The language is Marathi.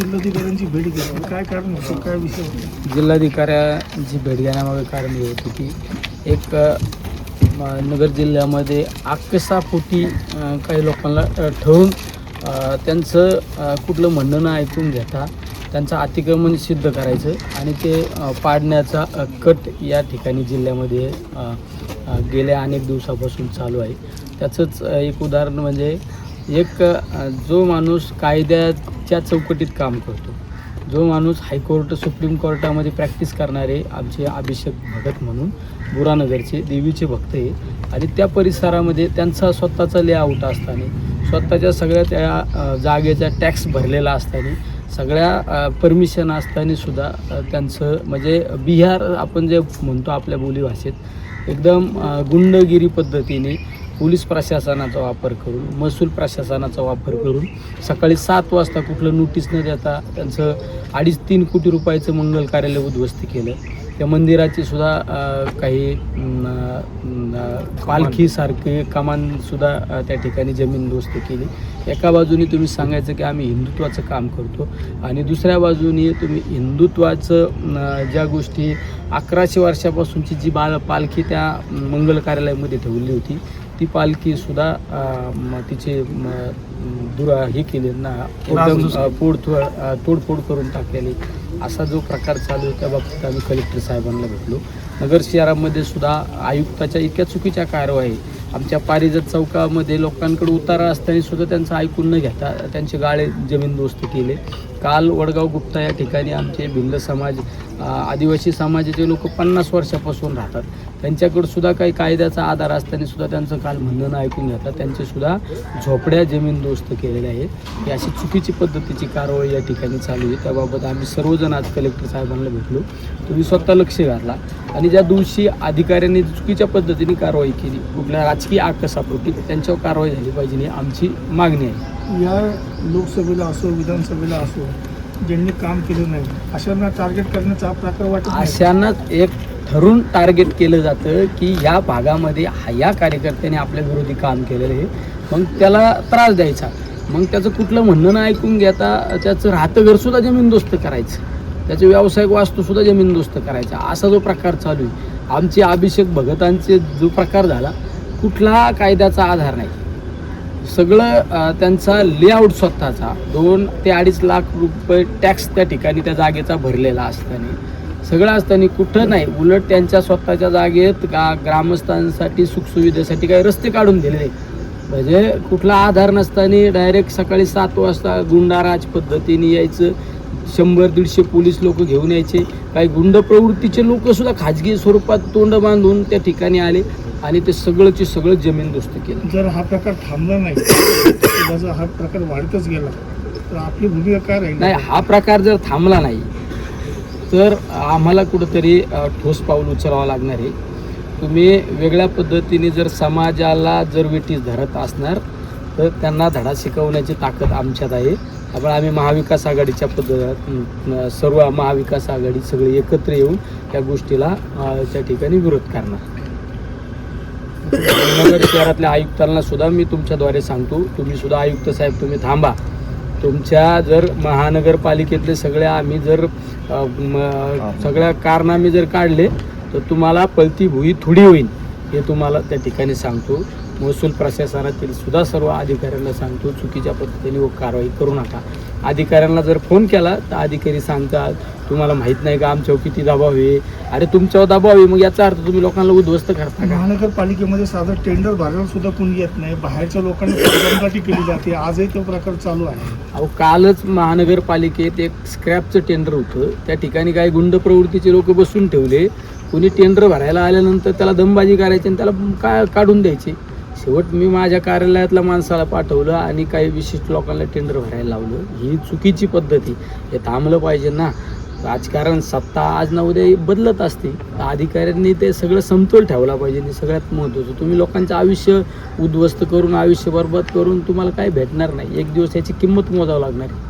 जिल्हाधिकाऱ्यांची भेट घेतली. काय कारण होतं? काय विषय होता? जिल्हाधिकाऱ्यांची भेट घेण्यामागे कारण हे होतं की एक नगर जिल्ह्यामध्ये आकसापोटी काही लोकांना ठरून ठेवून त्यांचं कुठलं म्हणणं न ऐकून घेता त्यांचं अतिक्रमण सिद्ध करायचं आणि ते पाडण्याचा कट या ठिकाणी जिल्ह्यामध्ये गेल्या अनेक दिवसापासून चालू आहे. त्याचंच एक उदाहरण म्हणजे एक जो माणूस कायद्याच्या चौकटीत काम करतो जो माणूस हायकोर्ट सुप्रीम कोर्टामध्ये प्रॅक्टिस करणारे आमचे अभिषेक भगत म्हणून बुरानगरचे देवीचे भक्त आहे आणि त्या परिसरामध्ये त्यांचा स्वतःचा लेआउट असताना स्वतःच्या सगळ्या त्या जागेचा टॅक्स भरलेला असताना सगळ्या परमिशन असताना सुद्धा त्यांचं म्हणजे बिहार आपण जे म्हणतो आपल्या बोलीभाषेत एकदम गुंडगिरी पद्धतीने पोलीस प्रशासनाचा वापर करून महसूल प्रशासनाचा वापर करून सकाळी सात वाजता कुठलं नोटीस न देता त्यांचं अडीच तीन कोटी रुपयाचं मंगल कार्यालय उद्ध्वस्त केलं. त्या मंदिराची सुद्धा काही पालखीसारखे कमानसुद्धा त्या ठिकाणी जमीन दोस्त केली. एका बाजूने तुम्ही सांगायचं की आम्ही हिंदुत्वाचं काम करतो आणि दुसऱ्या बाजूने तुम्ही हिंदुत्वाचं ज्या गोष्टी अकराशे वर्षापासूनची जी बाळ पालखी त्या मंगल कार्यालयामध्ये ठेवली होती ती पालखीसुद्धा तिचे दुरा हे केले ना अ, तोडफोड करून टाकलेली. असा जो प्रकार चालू आहे त्या बाबतीत आम्ही कलेक्टर साहेबांना भेटलो. नगर शहरामध्ये सुद्धा आयुक्ताच्या इतक्या चुकीच्या कारवाई आमच्या पारिजात चौकामध्ये लोकांकडे उतारा असताना सुद्धा त्यांचं ऐकून न घेता त्यांचे गाळे जमीनदोस्त केले. काल वडगाव गुप्ता या ठिकाणी आमचे भिल्ल समाज आदिवासी समाजाचे लोक पन्नास वर्षापासून राहतात त्यांच्याकडंसुद्धा काही कायद्याचा आधार असताना सुद्धा त्यांचं काल म्हणणं ऐकून घेतात. त्यांच्यासुद्धा झोपड्या झोपड्या जमीनदोस्त केलेल्या आहेत. ही अशी चुकीची पद्धतीची कारवाई या ठिकाणी चालू आहे. त्याबाबत आम्ही सर्वजण आज कलेक्टर साहेबांना भेटलो. तुम्ही स्वतः लक्ष घातला. आणि ज्या दिवशी अधिकाऱ्यांनी चुकीच्या पद्धतीने कारवाई केली कुठल्या राजकीय आकसापोटी त्यांच्यावर कारवाई झाली पाहिजे ही आमची मागणी आहे. या लोकसभेला असो विधानसभेला असो ज्यांनी काम केलं नाही अशांना टार्गेट करण्याचा प्रकार वाटत अशांनाच एक ठरून टार्गेट केलं जातं की या भागामध्ये हा- या कार्यकर्त्याने आपल्या विरोधी काम केलेलं आहे. मग त्याला त्रास द्यायचा. मग त्याचं कुठलं म्हणणं ऐकून घेता त्याचं राहतं घरसुद्धा जमीनदोस्त करायचं. त्याचे व्यावसायिक वास्तूसुद्धा जमीनदोस्त करायचा. असा जो प्रकार चालू आहे. आमचे अभिषेक भगतांचे जो प्रकार झाला कुठला कायद्याचा आधार नाही. सगळं त्यांचा लेआउट स्वतःचा. दोन ते अडीच लाख रुपये टॅक्स त्या ठिकाणी त्या जागेचा भरलेला असताना. सगळं असताना कुठं नाही उलट त्यांच्या स्वतःच्या जागेत गा ग्रामस्थांसाठी सुखसुविधेसाठी काही रस्ते काढून दिलेले. म्हणजे कुठला आधार नसताना डायरेक्ट सकाळी सात वाजता गुंडाराज पद्धतीने यायचं. शंभर दीडशे पोलीस लोक घेऊन यायचे. काही गुंड प्रवृत्तीचे लोकसुद्धा खाजगी स्वरूपात तोंड बांधून त्या ठिकाणी आले. आणि ते सगळंचे सगळं जमीनदोस्त केलं. जर हा प्रकार थांबला नाही जर हा प्रकार वाढतच गेला तर आपली भूमिका काय राहील? नाही हा प्रकार जर थांबला नाही तर आम्हाला कुठंतरी ठोस पाऊल उचलावं लागणार आहे. तुम्ही वेगळ्या पद्धतीने जर समाजाला जर वेटीस धरत असणार तर त्यांना धडा शिकवण्याची ताकद आमच्यात आहे. त्यामुळे आम्ही महाविकास आघाडीच्या पद्धत सर्व महाविकास आघाडी सगळे एकत्र येऊन त्या गोष्टीला त्या ठिकाणी विरोध करणार. नगर शहरातल्या आयुक्तांना सुद्धा मी तुमच्याद्वारे सांगतो. तुम्ही सुद्धा आयुक्त साहेब तुम्ही थांबा. तुमच्या जर महानगरपालिकेतले सगळ्या आम्ही जर अ, सगळ्या कारनामे जर काढले तर तुम्हाला पलती भुई थोडी होईल हे तुम्हाला त्या ठिकाणी सांगतो. महसूल प्रशासनातील सुद्धा सर्व अधिकाऱ्यांना सांगतो चुकीच्या पद्धतीने व कारवाई करू नका. अधिकाऱ्यांना जर फोन केला तर अधिकारी सांगतात तुम्हाला माहीत नाही का आमच्यावर किती दबाव आहे? अरे तुमच्यावर दबाव आहे. मग याचा अर्थ तुम्ही लोकांना उद्ध्वस्त करता महानगरपालिकेमध्ये साधं टेंडर भरायला सुद्धा कोणी येत नाही. बाहेरच्या लोकांनी केली जाते. आजही तो प्रकार चालू आहे. अहो कालच महानगरपालिकेत एक स्क्रॅपचं टेंडर होतं. त्या ठिकाणी काही गुंड प्रवृत्तीचे लोक बसून ठेवले. कोणी टेंडर भरायला आल्यानंतर त्याला दमबाजी करायची आणि त्याला का काढून द्यायचे. शेवट मी माझ्या कार्यालयातल्या माणसाला पाठवलं आणि काही विशिष्ट लोकांना टेंडर भरायला लावलं. ही चुकीची पद्धती. हे थांबलं पाहिजे ना. राजकारण सत्ता आज ना उद्या बदलत असते. तर अधिकाऱ्यांनी ते सगळं समतोल ठेवला पाहिजे आणि सगळ्यात महत्त्वाचं तुम्ही लोकांचं आयुष्य उद्ध्वस्त करून आयुष्य बरबाद करून तुम्हाला काही भेटणार नाही. एक दिवस याची किंमत मोजावं लागणार आहे.